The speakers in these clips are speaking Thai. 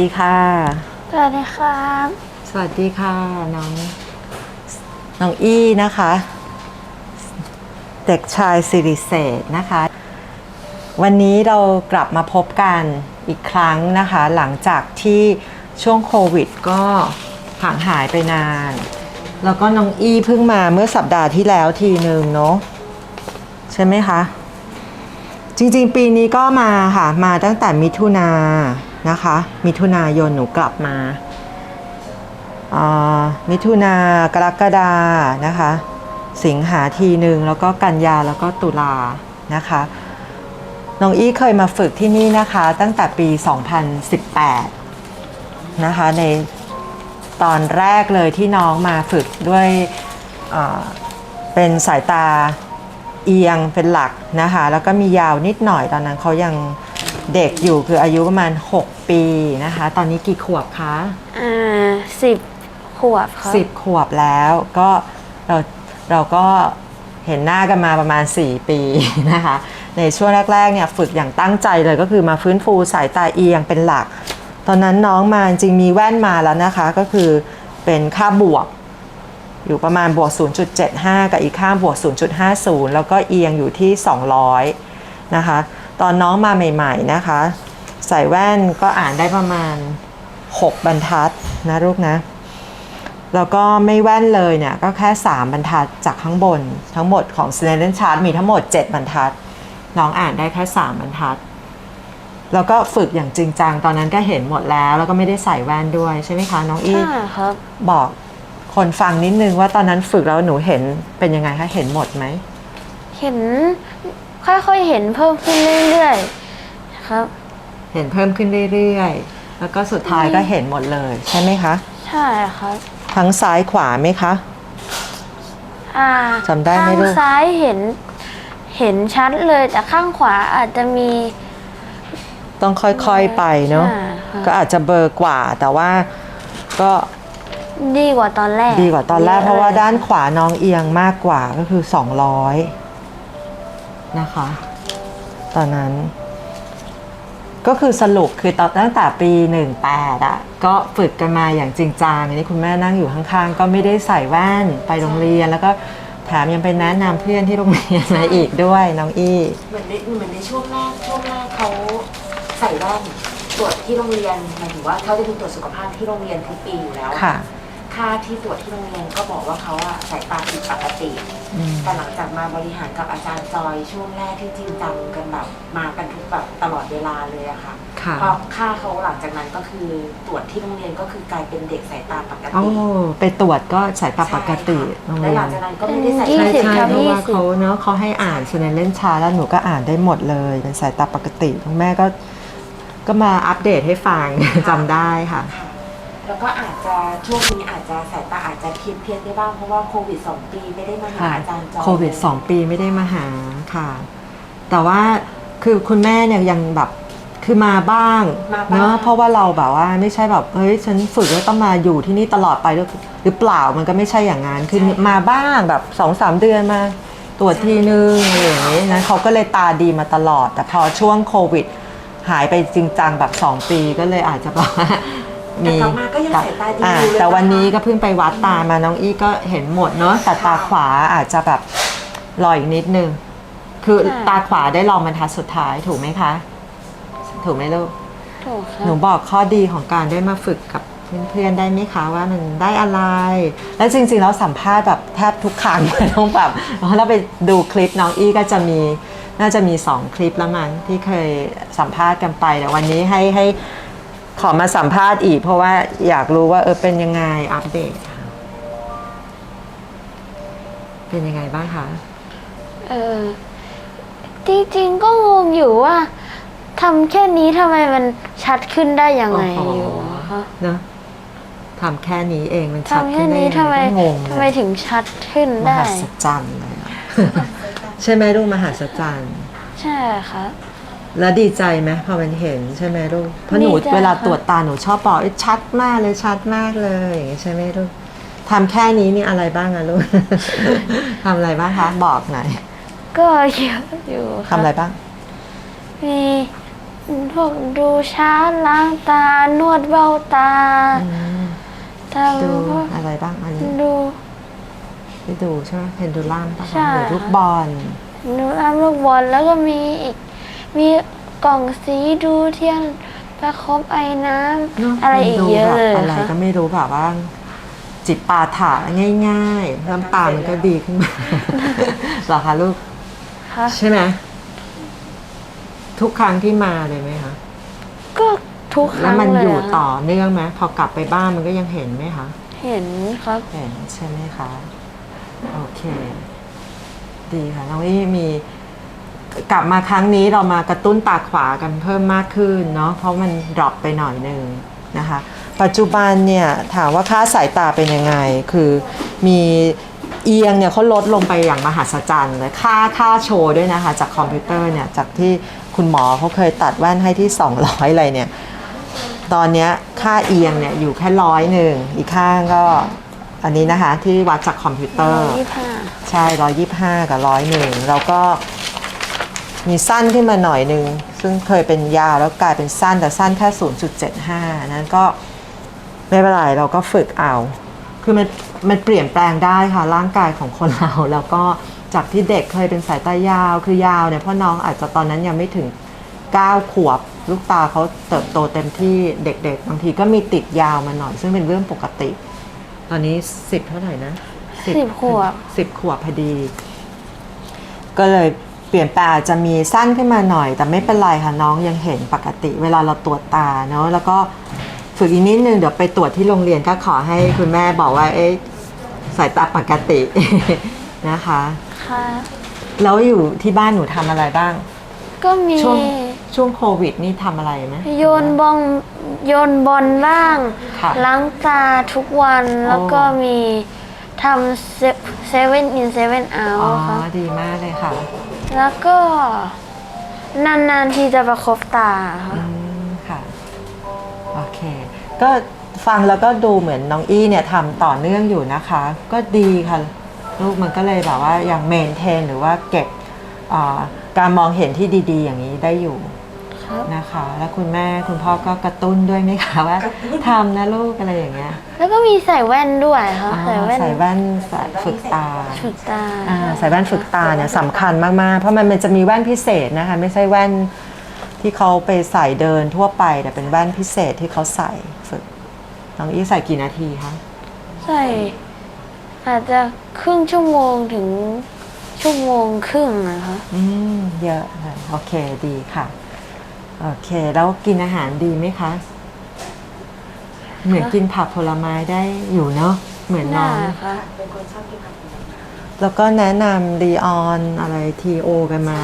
ดีค่ะ สวัสดีครับสวัสดีค่ะน้องน้องอี้นะคะ เด็กชายสิริเศษนะคะ วันนี้เรากลับมาพบกันอีกครั้งนะคะ หลังจากที่ช่วงโควิดก็ห่างหายไปนาน แล้วก็น้องอี้เพิ่งมาเมื่อสัปดาห์ที่แล้วทีหนึ่งเนาะใช่ไหมคะ จริงๆ ปีนี้ก็มาค่ะ มาตั้งแต่มิถุนา นะคะ มิถุนายนหนูกลับมา มิถุนากรกฎานะคะ สิงหาทีหนึ่งแล้วก็กันยาแล้วก็ตุลานะคะน้องอี้เคยมาฝึกที่นี่นะคะ ตั้งแต่ปี 2018 นะคะ ในตอนแรกเลยที่น้องมาฝึกด้วยเป็นสายตาเอียงเป็นหลักนะคะ แล้วก็มียาวนิดหน่อยตอนนั้นเขายัง เด็กอยู่คืออายุประมาณ 6 ปีนะคะ ตอนนี้กี่ขวบคะอ่าสิบขวบครับ สิบขวบแล้วก็เราเราก็เห็นหน้ากันมาประมาณ 4 ปีนะคะ ในช่วงแรกๆเนี่ยฝึกอย่างตั้งใจเลยก็คือมาฟื้นฟูสายตาเอียงเป็นหลัก ตอนนั้นน้องมาจริงมีแว่นมาแล้วนะคะก็คือเป็นค่าบวก อยู่ประมาณบวก 0.75 กับอีกข้างบวก 0.50 แล้วก็เอียงอยู่ที่ 200 นะคะ ตอนน้องมาใหม่ๆนะคะ ใส่แว่นก็อ่านได้ประมาณ 6 บรรทัดนะลูกนะ แล้วก็ไม่แว่นเลยเนี่ย ก็แค่ 3 บรรทัดจากข้างบน ทั้งหมดของ s n a d e n Chart มีทั้งหมด 7 บรรทัด น้องอ่านได้แค่ 3 บรรทัด แล้วก็ฝึกอย่างจริงจัง ตอนนั้นก็เห็นหมดแล้ว แล้วก็ไม่ได้ใส่แว่นด้วยใช่ไหมคะน้องอี้ใช่ครับ บอกคนฟังนิดนึงว่าตอนนั้นฝึกแล้วหนูเห็นเป็นยังไงคะ เห็นหมดไหม เห็น ค่อยๆเห็นเพิ่มขึ้นเรื่อยๆครับ เห็นเพิ่มขึ้นเรื่อยๆ แล้วก็สุดท้ายก็เห็นหมดเลยใช่ไหมคะ ใช่ครับทั้งซ้ายขวาไหมคะ อ่าจำได้ไหมข้างลูกซ้ายเห็น เห็นชัดเลยแต่ข้างขวาอาจจะมีต้องค่อยๆไปเนาะ ใช่ครับก็อาจจะเบลอร์กว่าแต่ว่าก็ดีกว่าตอนแรกดีกว่าตอนแรกยเพราะว่าลยด้านขวาน้องเอียงมากกว่าก็คือ 200 นะคะ ตอนนั้น ก็คือสรุปคือตอนตั้งแต่ปี 18อะก็ฝึกกันมาอย่างจริงจังอันนี้คุณแม่นั่งอยู่ข้างๆ ก็ไม่ได้ใส่แว่นไปโรงเรียน แล้วก็แถมยังไปแนะนำเพื่อนที่โรงเรียนมาอีกด้วยน้องอี้ เหมือนในเหมือนในช่วงแรกช่วงแรกเขาใส่แว่นตรวจที่โรงเรียนหมายถึงว่าเขาจะมีตรวจสุขภาพที่โรงเรียนทุกปีอยู่แล้วค่ะ ค่าที่ตรวจที่โรงเรียนก็บอกว่าเขาอะสายตาผิดปกติ อืมแต่หลังจากมาบริหารกับอาจารย์จอยช่วงแรกที่จริงจังกันแบบมากันทุกแบบตลอดเวลาเลยอะค่ะ ค่ะพอค่าเขาหลังจากนั้นก็คือตรวจที่โรงเรียนก็คือกลายเป็นเด็กสายตาปกโอ้ติไปตรวจก็สายตาปกติโรงและเรีหยลันงจากนั้นก็ไม่ได้ใส่ยี่ใช่แว่นสิบใช่ครับเพราะว่ายี่สิบ เขาเนาะเขาให้อ่านส่วนในเล่นชาแล้วหนูก็อ่านได้หมดเลยเป็นสายตาปกติคุณแม่ก็ ก็มาอัปเดตให้ฟัง จำได้ค่ะ ค่ะ แล้วก็อาจจะช่วงนี้อาจจะสายตาอาจจะเพี้ยนเพียนๆได้บ้างเพราะว่าโควิด2ปีไม่ได้มาหาค่ะอาจารย์จอยโควิด2ปีไม่ได้มาหาค่ะ แต่ว่าคือคุณแม่เนี่ยยังแบบคือมาบ้างมาบ้าง เนาะเพราะว่าเราแบบว่าไม่ใช่แบบเฮ้ยฉันฝึกแล้วต้องมาอยู่ที่นี่ตลอดไปหรือหรือเปล่ามันก็ไม่ใช่อย่างนั้นคือมาบ้างแบบ2อสเดือนมาตรวจทีนึงอะไรอย่างนี้นะเขาก็เลยตาดีมาตลอด แต่พอช่วงโควิด หายไปจริงจังแบบ 2 ปีก็เลยอาจจะแบบว่า แต่กลับมาก็ยังสายตาดีอ่าอยู่เลยแต่วันนี้ะคะก็เพิ่งไปวัดตามาน้องอี้ก็เห็นหมดเนาะแต่ตาขวาอาจจะแบบรออีกนิดนึง คือใช่ตาขวาได้ลองบรรทัดสุดท้ายถูกไหมคะ ถูกไหมลูก ถูกครัหนูบบอกข้อดีของการได้มาฝึกกับเพื่อนๆได้ไหมคะว่ามันได้อะไร แล้วจริงๆแล้วสัมภาษณ์แบบแทบทุกครั้งเลยต้องแบบเพราะเราไปดูคลิปน้องอี้ก็จะมีน่าจะมีสองคลิปแล้วมั้งที่เคยสัมภาษณ์กันไปแต่วันนี้ให้ให้ ขอมาสัมภาษณ์อีก เพราะว่าอยากรู้ว่าเออเป็นยังไงอัปเดตค่ะเป็นยังไงบ้างคะเออจริงๆก็งงอยู่ว่าทำแค่นี้ทำไมมันชัดขึ้นได้ยังไงโอ้โหอยู่อะคะเนอะทำแค่นี้เองมันชัดทำขึ้แค่นได้นี้ยังทำไมไงก็งงทำไมเลยถึงชัดขึ้นมได้ หัศจรรย์เลยอะใช่ไหมลูกมหัศจรรย์ ใช่ครับ แล้วดีใจไหมพอมันเห็นใช่ไหมลูกเพราะหนูดีใจเวลาค่ะตรวจตาหนูชอบบอกเอ้ยชัดมากเลยชัดมากเลยอย่างงี้ใช่ไหมลูกทำแค่นี้นี่อะไรบ้างอะลูก ทำอะไรบ้างคะบอกหน่อยก็เยอะอยู่คทำอะไรบ้าง มีพวกดูช้าล้างตานวดเบ้าตาอืมทดูำพวกอะไรบ้างอันนี้ดู ได้ดูใช่ไหมเพนดูลัมปะใช่คะหรือลูกบอล ดูอ้ามลูกบอลแล้วก็มีอีก มีกล่องสีดูเทียนประคบไอ้น้เนำอะไรอีกเยอะเลยมันดูแบบอะไรค่ะก็ไม่รู้แบบว่าจิตปาถะง่าย ๆ น้ำตามันก็ดีขึ้นมาเหรอคะลูกค่ะใช่ไหมทุกครั้งที่มาเลยไหมคะก็ทุกคแล้วรั้งมันเลยอยู่อะค่ะต่อเนื่องไหมพอกลับไปบ้านมันก็ยังเห็นไหมคะเห็นครับเห็นใช่ไหมคะ โอเค ดีค่ะน้องอี้มี กลับมาครั้งนี้เรามากระตุ้นตาขวากันเพิ่มมากขึ้นเนาะเพราะมันดรอปไปหน่อยหนึ่งนะคะ ปัจจุบันเนี่ยถามว่าค่าสายตาเป็นยังไง คือมีเอียงเนี่ยเขาลดลงไปอย่างมหัศจรรย์เลยค่าค่าโชว์ด้วยนะคะจากคอมพิวเตอร์เนี่ยจากที่คุณหมอเขาเคยตัดแว่นให้ที่ 200 อะไรเนี่ย ตอนเนี้ยค่าเอียงเนี่ยอยู่แค่ร้อยหนึ่งอีกข้างก็อันนี้นะคะที่วัดจากคอมพิวเตอร์ยี่ห้าใช่ร้อยยี่ห้ากับร้อยหนึ่งแล้วก็ มีสั้นขึ้นมาหน่อยหนึ่งซึ่งเคยเป็นยาวแล้วกลายเป็นสั้นแต่สั้นแค่ 0.75 นั้นก็ไม่เป็นไรเราก็ฝึกเอา คือมันมันเปลี่ยนแปลงได้ค่ะร่างกายของคนเราแล้วก็จากที่เด็กเคยเป็นสายตายาวคือยาวเนี่ยเพราะน้องอาจจะตอนนั้นยังไม่ถึง 9 ขวบ ลูกตาเขาเติบโตเต็มที่เด็กๆ บางทีก็มีติดยาวมาหน่อย ซึ่งเป็นเรื่องปกติ ตอนนี้ 10 เท่าไหร่นะสิบขวบสิบขวบพอดี ก็เลย เปลี่ยนแปลงอาจจะมีสั้นขึ้นมาหน่อย แต่ไม่เป็นไรค่ะน้องยังเห็นปกติเวลาเราตรวจตาเนาะแล้วก็ฝึกอีกนิดนึงเดี๋ยวไปตรวจที่โรงเรียนก็ขอให้คุณแม่บอกว่าเอ๊ะสายตาปกติ นะคะ ค่ะ แล้วอยู่ที่บ้านหนูทำอะไรบ้าง ก็มีช่วงช่วงโควิดนี่ทำอะไรไหม โยนบองโยนบอลบ้าง ค่ะล้างตาทุกวันแล้วก็โอ้มีทำเซเว่นอินเซเว่นเอาอ๋อค่ะ ดีมากเลยค่ะ แล้วก็ นานๆทีจะประคบตาค่ะอืมค่ะโอเค ก็ฟังแล้วก็ดูเหมือนน้องอี้เนี่ยทำต่อเนื่องอยู่นะคะ ก็ดีค่ะ ลูกมันก็เลยแบบว่ายังเมนเทนหรือว่าเก็บอ่าการมองเห็นที่ดี ๆ อย่างนี้ได้อยู่ ครับ นะคะ แล้วคุณแม่คุณพ่อก็กระตุ้นด้วยไหมคะว่าทำนะลูกอะไรอย่างเงี้ยแล้วก็มีใส่แว่นด้วยค่ะอ๋อใส่แว่นใส่แว่นใส่ฝึกตาฝึกตาอ่าใส่แว่นฝึกตาเนี่ยสำคัญมากๆ เพราะมันมันจะมีแว่นพิเศษนะคะ ไม่ใช่แว่นที่เขาไปใส่เดินทั่วไปแต่เป็นแว่นพิเศษที่เขาใส่ฝึกน้องอี้ใส่กี่นาทีคะใส่อาจจะครึ่งชั่วโมงถึงชั่วโมงครึ่งนะคะอืมเยอะเลยโอเคดีค่ะ โอเค แล้วกินอาหารดีไหมคะ เหมือนกินผักผลไม้ได้อยู่เนาะเหมือนน้ได้องค่ะ เป็นคนชอบกินผักผลไม้แล้วก็แนะนำดีออนอะไรทีโอกันมา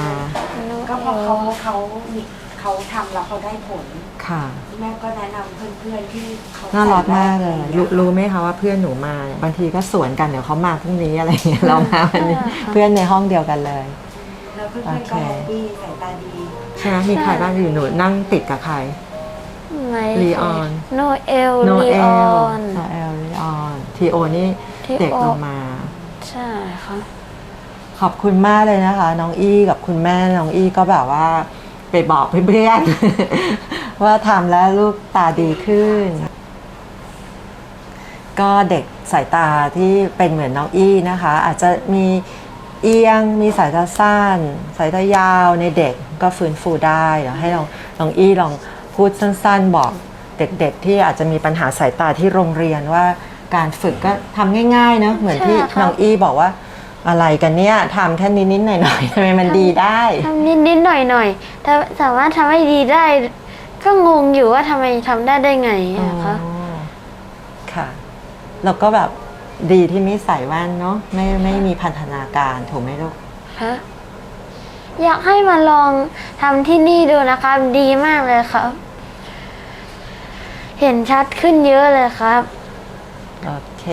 ก็เพราะเขาเขามีเขาทำแล้วเขาได้ผล ค่ะ แม่ก็แนะนำเพื่อนๆที่เขาน่ารักใส่แว่มากเลยอะไรรู้อางงี้รู้ไหมคะว่าเพื่อนหนูมาเนี่ยบางทีก็สวนกันเดี๋ยวเขามาพรุ่งนี้อะไรอย่างเงี้ยเรามาวันนี้อ่าค่ะเพื่อนในห้องเดียวกันเลย แล้วเพื่อนโอๆเคก็แฮปปี้สายตาดีใช่ไหมมีใครบ้างอยู่หนูนั่งติดกับใครไม่ลีออนโนเอลโนลีเออลอนโนเอลลีออนทีโอนี่ T.O. เด็กลงมา ใช่ค่ะ ขอบคุณมากเลยนะคะ น้องอี้กับคุณแม่น้องอี้ก็แบบว่า ไปบอกเพื่อนๆ ว่าทำแล้วลูกตาดีขึ้น ก็เด็กสายตาที่เป็นเหมือนน้องอี้นะคะ อาจจะมี เอียง มีสายตาสั้น สายตายาวในเด็กก็ฟื้นฟูได้เดี๋ยวให้ลองน้องอี้ลองพูดสั้นๆ บอกเด็กๆ ที่อาจจะมีปัญหาสายตาที่โรงเรียนว่าการฝึกก็ทำง่ายๆเนอะเหมือนที่ใช่ค่ะ น้องอี้บอกว่าอะไรกันเนี่ยทำแค่นิดๆหน่อยๆทำไมมันดีได้ ทำนิดนิดๆหน่อยหน่อยๆแต่สามารถทำให้ดีได้ ก็งงอยู่ว่าทำไมทำได้ได้ไงอะคะ อ๋อค่ะ แล้วก็แบบ ดีที่ไม่ใส่แว่นเนาะไม่ไม่มีพันธนาการถูกไหมลูกคะอยากให้มาลองทำที่นี่ดูนะครับ ดีมากเลยครับ เห็นชัดขึ้นเยอะเลยครับ โอเค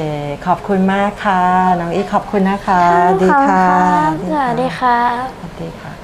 ขอบคุณมากค่ะ น้องอีขอบคุณนะคะขอบดีณค่ะรับสวัสดีครับ สวัสดีค่ะ